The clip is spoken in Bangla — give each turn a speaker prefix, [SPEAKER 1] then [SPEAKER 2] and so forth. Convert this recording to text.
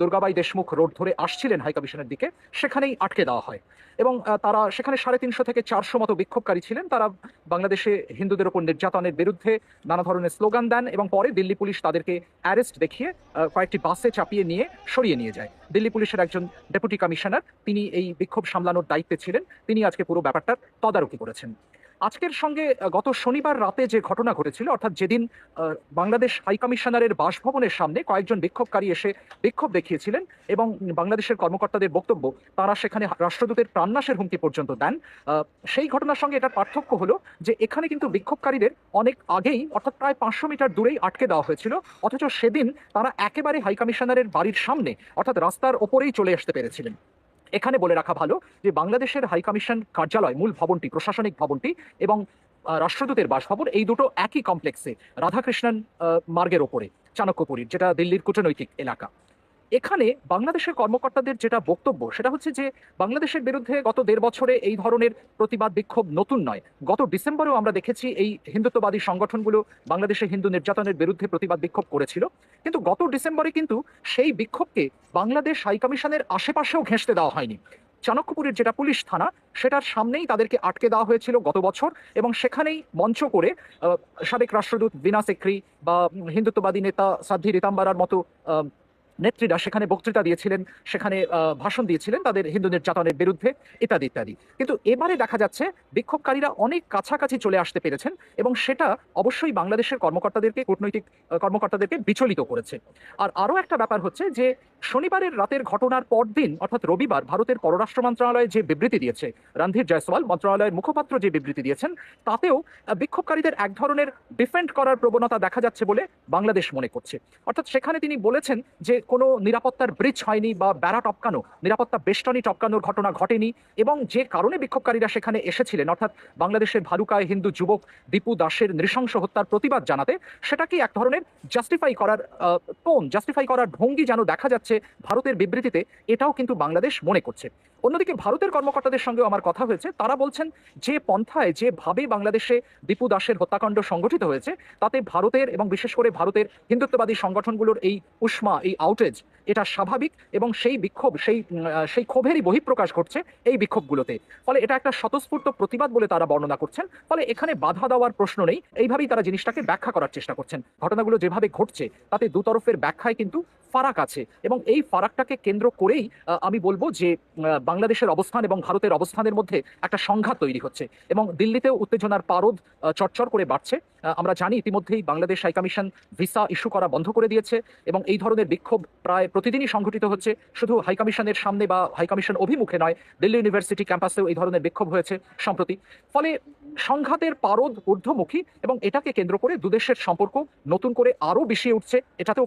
[SPEAKER 1] দুর্গাবাই দেশমুখ রোড ধরে আসছিলেন হাইকমিশনের দিকে, সেখানেই আটকে দেওয়া হয়। এবং তারা সেখানে সাড়ে তিনশো থেকে চারশো মতো বিক্ষোভকারী ছিলেন। তারা বাংলাদেশে হিন্দুদের ওপর নির্যাতনের বিরুদ্ধে নানা ধরনের স্লোগান দেন এবং পরে দিল্লি পুলিশ তাদেরকে অ্যারেস্ট দেখিয়ে কয়েকটি বাসে চাপিয়ে নিয়ে সরিয়ে নিয়ে যায়। দিল্লি পুলিশের একজন ডেপুটি কমিশনার, তিনি এই বিক্ষোভ সামলানোর দায়িত্বে ছিলেন। তিনি আজকে পুরো ব্যাপারটার তদারকি করেছেন। আজকের সঙ্গে গত শনিবার রাতে যে ঘটনা ঘটেছিল, অর্থাৎ যেদিন বাংলাদেশ হাইকমিশনারের বাসভবনের সামনে কয়েকজন বিক্ষোভকারী এসে বিক্ষোভ দেখিয়েছিলেন এবং বাংলাদেশের কর্মকর্তাদের বক্তব্য, তারা সেখানে রাষ্ট্রদূতের প্রাণনাশের হুমকি পর্যন্ত দেন। সেই ঘটনার সঙ্গে এটার পার্থক্য হলো যে এখানে কিন্তু বিক্ষোভকারীদের অনেক আগেই, অর্থাৎ প্রায় পাঁচশো মিটার দূরেই আটকে দেওয়া হয়েছিল, অথচ সেদিন তারা একেবারে হাইকমিশনারের বাড়ির সামনে, অর্থাৎ রাস্তার ওপরেই চলে আসতে পেরেছিলেন। এখানে বলে রাখা ভালো যে বাংলাদেশের হাইকমিশন কার্যালয় মূল ভবনটি, প্রশাসনিক ভবনটি এবং রাষ্ট্রদূতের বাসভবন, এই দুটো একই কমপ্লেক্সে রাধাকৃষ্ণন মার্গের ওপরে, চাণক্যপুরীর, যেটা দিল্লির কূটনৈতিক এলাকা। এখানে বাংলাদেশের কর্মকর্তাদের যেটা বক্তব্য, সেটা হচ্ছে যে বাংলাদেশের বিরুদ্ধে গত দেড় বছরে এই ধরনের প্রতিবাদ বিক্ষোভ নতুন নয়। গত ডিসেম্বরেও আমরা দেখেছি এই হিন্দুত্ববাদী সংগঠনগুলো বাংলাদেশে হিন্দু নির্যাতনের বিরুদ্ধে প্রতিবাদ বিক্ষোভ করেছিল। কিন্তু গত ডিসেম্বরে কিন্তু সেই বিক্ষোভকে বাংলাদেশ হাইকমিশনের আশেপাশেও ঘেঁষতে দেওয়া হয়নি। চাণক্যপুরের যেটা পুলিশ থানা, সেটার সামনেই তাদেরকে আটকে দেওয়া হয়েছিল গত বছর এবং সেখানেই মঞ্চ করে সাবেক রাষ্ট্রদূত বিনা সেক্রি বা হিন্দুত্ববাদী নেতা সাধ্বী রিতাম্বারার মতো নেত্রীরা সেখানে বক্তৃতা দিয়েছিলেন, সেখানে ভাষণ দিয়েছিলেন তাদের হিন্দু নির্যাতনের বিরুদ্ধে, ইত্যাদি ইত্যাদি। কিন্তু এবারে দেখা যাচ্ছে বিক্ষোভকারীরা অনেক কাছাকাছি চলে আসতে পেরেছেন এবং সেটা অবশ্যই বাংলাদেশের কর্মকর্তাদেরকে, কূটনৈতিক কর্মকর্তাদেরকে বিচলিত করেছে। আর আরও একটা ব্যাপার হচ্ছে যে শনিবারের রাতের ঘটনার পরদিন, অর্থাৎ রবিবার, ভারতের পররাষ্ট্র মন্ত্রণালয় যে বিবৃতি দিয়েছে রণধীর জয়সওয়াল মন্ত্রণালয়ের মুখপাত্র যে বিবৃতি দিয়েছেন, তাতেও বিক্ষোভকারীদের এক ধরনের ডিফেন্ড করার প্রবণতা দেখা যাচ্ছে বলে বাংলাদেশ মনে করছে। অর্থাৎ সেখানে তিনি বলেছেন যে, কোনো নিরাপত্তার ব্রিজ হয়নি বা বেড়া টপকানো, নিরাপত্তা বেষ্টনী টপকানোর ঘটনা ঘটেনি এবং যে কারণে বিক্ষোভকারীরা সেখানে এসেছিলেন, অর্থাৎ বাংলাদেশের ভালুকায় হিন্দু যুবক দীপু দাসের নৃশংস হত্যার প্রতিবাদ জানাতে সেটাকে এক ধরনের জাস্টিফাই করার টোন জাস্টিফাই করার ভঙ্গি যেন দেখা যাচ্ছে ভারতের বিবৃতিতে এটাও কিন্তু বাংলাদেশ মনে করছে। অন্যদিকে ভারতের কর্মকর্তাদের সঙ্গেও আমার কথা হয়েছে। তারা বলছেন, যে পন্থায় যেভাবে বাংলাদেশে দীপু দাসের হত্যাকাণ্ড সংগঠিত হয়েছে, তাতে ভারতের এবং বিশেষ করে ভারতের হিন্দুত্ববাদী সংগঠনগুলোর এই উষ্মা, এই আউটেজ এটা স্বাভাবিক এবং সেই বিক্ষোভ, সেই সেই ক্ষোভেরই বহিঃপ্রকাশ ঘটছে এই বিক্ষোভগুলোতে। ফলে এটা একটা স্বতঃস্ফূর্ত প্রতিবাদ বলে তারা বর্ণনা করছেন। ফলে এখানে বাধা দেওয়ার প্রশ্ন নেই। এইভাবেই তারা জিনিসটাকে ব্যাখ্যা করার চেষ্টা করছেন। ঘটনাগুলো যেভাবে ঘটছে, তাতে দুতরফের ব্যাখ্যায় কিন্তু ফারাক আছে। এবং এই ফারাকটাকে কেন্দ্র করেই আমি বলব যে বাংলাদেশের অবস্থান এবং ভারতের অবস্থানের মধ্যে একটা সংঘাত তৈরি হচ্ছে এবং দিল্লিতেও উত্তেজনার পারদ চরচর করে বাড়ছে। আমরা জানি ইতিমধ্যেই বাংলাদেশ হাইকমিশন ভিসা ইস্যু করা বন্ধ করে দিয়েছে এবং এই ধরনের বিক্ষোভ প্রায় প্রতিদিনই সংঘটিত হচ্ছে। শুধু হাইকমিশনের সামনে বা হাইকমিশন অভিমুখে নয়, দিল্লি ইউনিভার্সিটি ক্যাম্পাসেও এই ধরনের বিক্ষোভ হয়েছে সম্প্রতি। ফলে সংঘাতের পারদ ঊর্ধ্বমুখী এবং এটাকে কেন্দ্র করে দুদেশের সম্পর্ক নতুন করে আরও বেশি উঠছে। এটাতেও